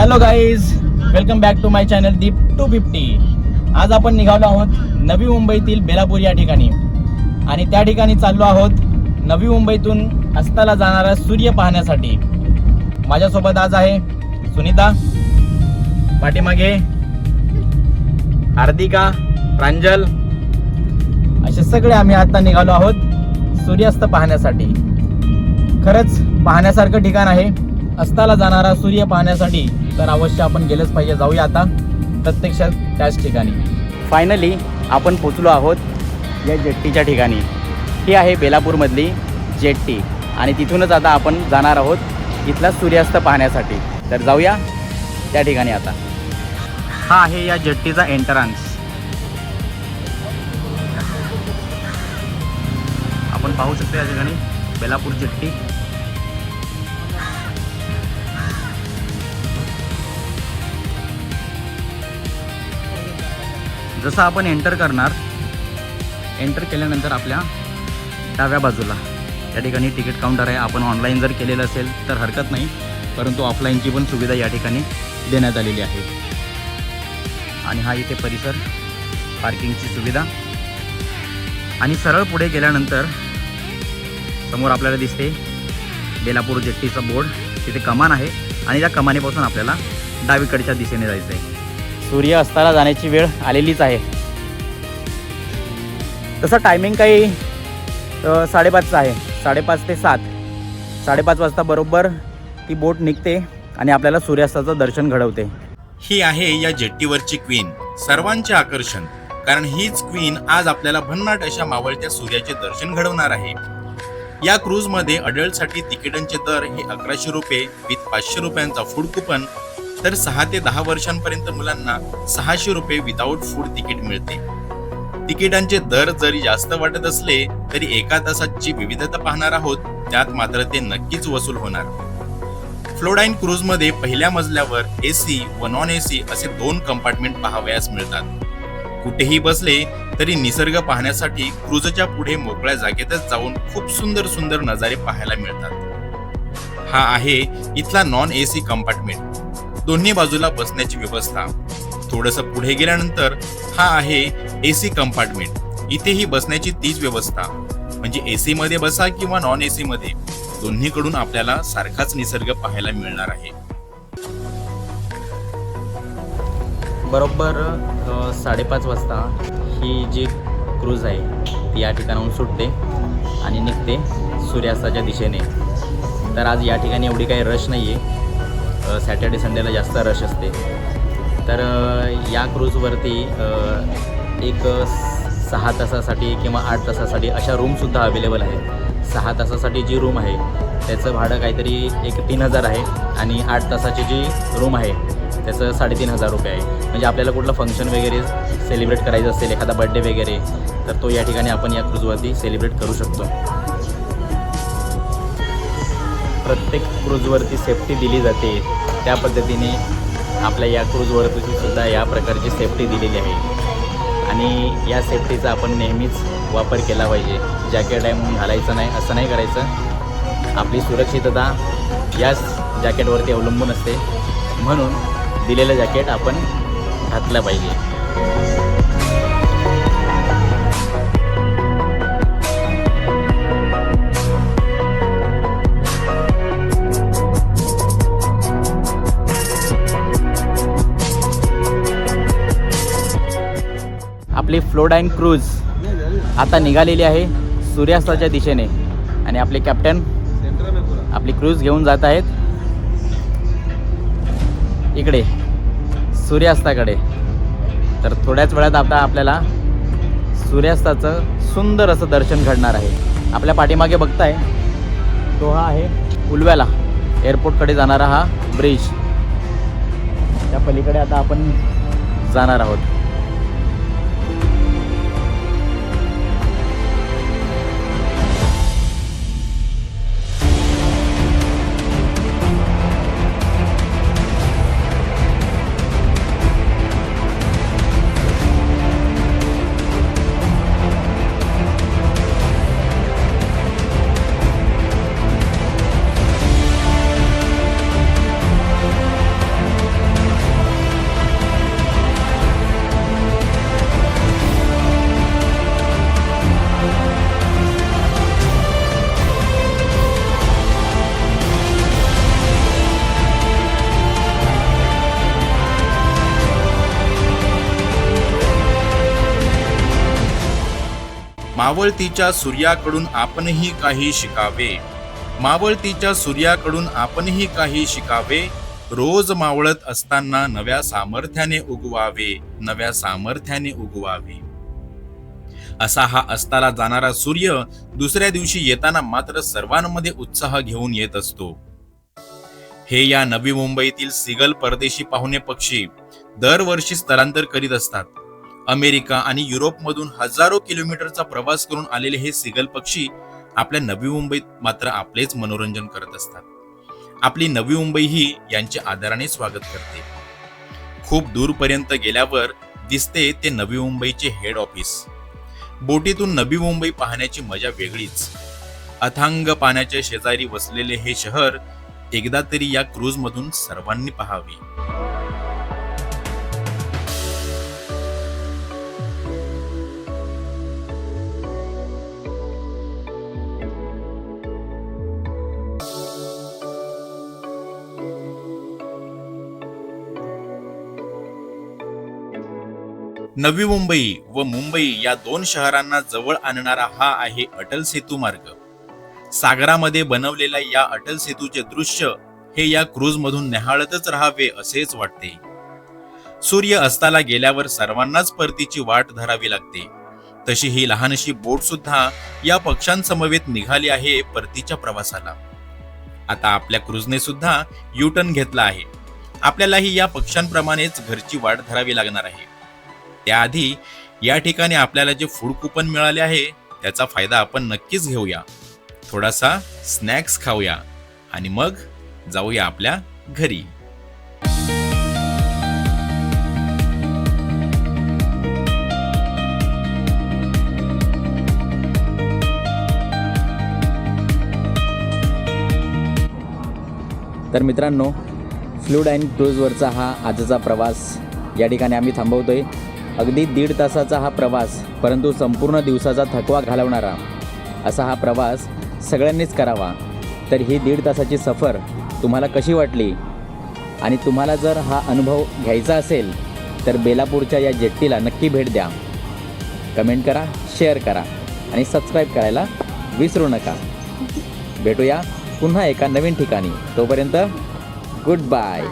Hello guys welcome back to my channel Deep two fifty आज आपण निघालो आहोत नवी मुंबईतील बेलापूर या ठिकाणी. आणि त्या ठिकाणी चाललो आहोत नवी मुंबईतून अस्ताला जाणारा सूर्य पाहण्यासाठी. माझ्यासोबत आज आहे सुनीता पाठीमागे हार्दिका प्रांजल. असे सगळे आम्ही आता निघालो आहोत सूर्यास्त पाहण्यासाठी. खरंच पाहण्यासारखं ठिकाण आहे. अस्ताला जाणारा सूर्य पाहण्यासाठी तर अवश्य आपण गेलंच पाहिजे. जाऊया आता प्रत्यक्षात त्याच ठिकाणी. फायनली आपण पोचलो आहोत या जेट्टीच्या ठिकाणी. ही आहे बेलापूरमधली जेट्टी आणि तिथूनच आता आपण जाणार आहोत इथला सूर्यास्त पाहण्यासाठी. तर जाऊया त्या ठिकाणी आता. हा आहे या जेट्टीचा एंट्रन्स आपण पाहू शकतो या ठिकाणी बेलापूर जेट्टी. जसं आपण एंटर करणार एंटर केल्यानंतर आपल्या डाव्या बाजूला. या ठिकाणी तिकीट काउंटर आहे. आपण ऑनलाईन जर केलेलं असेल तर हरकत नाही. परंतु ऑफलाईनची पण सुविधा या ठिकाणी देण्यात आलेली आहे. आणि हा इथे परिसर पार्किंगची सुविधा. आणि सरळ पुढे गेल्यानंतर समोर आपल्याला दिसते बेलापूर जेट्टीचा बोर्ड तिथे कमान आहे. आणि त्या कमानीपासून आपल्याला डावीकडच्या दिशेने जायचं आहे सूर्य अस्ताला जाण्याची वेळ आलेलीच आहे. तसं टायमिंग काही साडेपाचचं आहे. साडेपाच ते सात. साडेपाच वाजता बरोबर ती बोट निघते आणि आपल्याला सूर्यास्ताचं दर्शन घडवते. ही आहे या जेट्टीवरची क्वीन सर्वांचे आकर्षण. कारण हीच क्वीन आज आपल्याला भन्नाट अशा मावळत्या सूर्याचे दर्शन घडवणार आहे. या क्रूजमध्ये तिकिटांचे दर हे अकराशे रुपये विथ पाचशे रुपयांचा फूड कुपन तर सहा ते दहा वर्षांपर्यंत मुलांना सहाशे रुपये विदाऊट फूड तिकीट मिळते. तिकिटांचे दर जरी जास्त वाटत असले तरी एका तासाची विविधता पाहणार आहोत त्यात मात्र ते नक्कीच वसूल होणार. फ्लोडाईन क्रूजमध्ये पहिल्या मजल्यावर एसी व नॉन एसी असे दोन कंपार्टमेंट पाहावयास मिळतात. कुठेही बसले तरी निसर्ग पाहण्यासाठी क्रूजच्या पुढे मोकळ्या जागेतच जाऊन खूप सुंदर सुंदर नजारे पाहायला मिळतात. हा आहे इथला नॉन एसी कंपार्टमेंट दोन्ही बाजूला बसण्याची व्यवस्था. थोडस पुढे गेल्यानंतर हा आहे एसी कंपार्टमेंट इथेही बसण्याची तीच व्यवस्था. म्हणजे एसी मध्ये बसा किंवा नॉन एसी मध्ये दोन्हीकडून आपल्याला सारखाच निसर्ग पाहायला मिळणार आहे. बरोबर साडेपाच वाजता ही जी क्रूज आहे ती या ठिकाणाहून सुटते आणि निघते सूर्यास्ताच्या दिशेने. तर आज या ठिकाणी एवढी काही रश नाही आहे सॅटर्डे संडेला जास्त रश असते. तर या क्रूजवरती एक सहा तासासाठी किंवा आठ तासासाठी अशा रूमसुद्धा अवेलेबल आहेत. सहा तासासाठी जी रूम आहे त्याचं भाडं काहीतरी एक तीन हजार आहे आणि आठ तासाची जी रूम आहे त्याचं साडेतीन हजार रुपये आहे. म्हणजे आपल्याला कुठलं फंक्शन वगैरे सेलिब्रेट करायचं असेल एखादा बड्डे वगैरे तर तो या ठिकाणी आपण या क्रूजवरती सेलिब्रेट करू शकतो. प्रत्येक क्रूजवरती सेफ्टी दिली जाते. त्या पद्धतीने आपल्या या क्रूजवरती सुद्धा या प्रकारची सेफ्टी दिलेली आहे. आणि या सेफ्टीचा आपण नेहमीच वापर केला पाहिजे. जॅकेट आहे म्हणून घालायचं नाही असं नाही करायचं. आपली सुरक्षितता याच जॅकेटवरती अवलंबून असते. म्हणून दिलेलं जॅकेट आपण घातलं पाहिजे. आपली फ्लोडाईन क्रूज आता निघालेली आहे सूर्यास्ताच्या दिशेने. आणि आपले कॅप्टन आपली क्रूज घेऊन जात आहेत. इकडे सूर्यास्ताकडे. तर थोड्याच वेळात आता आपल्याला सूर्यास्ताचं सुंदर असं दर्शन घडणार आहे. आपल्या पाठीमागे बघताय तो हा आहे उलव्याला. एअरपोर्टकडे जाणारा हा ब्रिज. त्या पलीकडे आता आपण जाणार आहोत. मावळतीच्या सूर्याकडून आपणही काही शिकावे. मावळतीच्या सूर्याकडून आपणही काही शिकावे. रोज मावळत असताना नव्या सामर्थ्याने उगवावे नव्या सामर्थ्याने उगवावे. असा हा अस्ताला जाणारा सूर्य दुसऱ्या दिवशी येताना मात्र सर्वांमध्ये उत्साह घेऊन येत असतो. हे या नवी मुंबईतील सिगल परदेशी पाहुणे पक्षी दरवर्षी स्थलांतर करीत असतात. अमेरिका आणि युरोपमधून हजारो किलोमीटरचा प्रवास करून आलेले हे सिगल पक्षी आपल्या नवी मुंबईत मात्र आपलेच मनोरंजन करत असतात. आपली नवी मुंबई ही यांचे आदराने स्वागत करते. खूप दूरपर्यंत गेल्यावर दिसते ते नवी मुंबईचे हेड ऑफिस बोटीतून नवी मुंबई पाहण्याची मजा वेगळीच. अथांग पाण्याच्या शेजारी वसलेले हे शहर एकदा तरी या क्रूज मधून सर्वांनी पहावी. नवी मुंबई व मुंबई या दोन शहरांना जवळ आणणारा हा आहे अटल सेतू मार्ग. सागरामध्ये बनवलेल्या या अटल सेतूचे दृश्य हे या क्रूज मधून न्याहाळतच राहावे असेच वाटते. सूर्य अस्ताला गेल्यावर सर्वांनाच परतीची वाट धरावी लागते. तशी ही लहानशी बोट सुद्धा या पक्षांसमवेत निघाली आहे परतीच्या प्रवासाला. आता आपल्या क्रूजने सुद्धा युटर्न घेतला आहे. आपल्यालाही या पक्षांप्रमाणेच घरची वाट धरावी लागणार आहे. त्याआधी या ठिकाणी आपल्याला जे फूड कुपन मिळाले आहे त्याचा फायदा आपण नक्कीच घेऊया. थोडासा स्नॅक्स खाऊया आणि मग जाऊया आपल्या घरी. तर मित्रांनो फ्लूड अँड क्रूजवरचा हा आजचा प्रवास या ठिकाणी आम्ही थांबवतोय. अगदी दीड तासाचा हा प्रवास परंतु संपूर्ण दिवसाचा थकवा घालवणारा. असा हा प्रवास सगळ्यांनीच करावा. तर ही दीड तासाची सफर तुम्हाला कशी वाटली? आणि तुम्हाला जर हा अनुभव घ्यायचा असेल तर बेलापूरच्या या जेट्टीला नक्की भेट द्या. कमेंट करा शेअर करा आणि सबस्क्राईब करायला विसरू नका. भेटूया पुन्हा एका नवीन ठिकाणी. तोपर्यंत गुड बाय.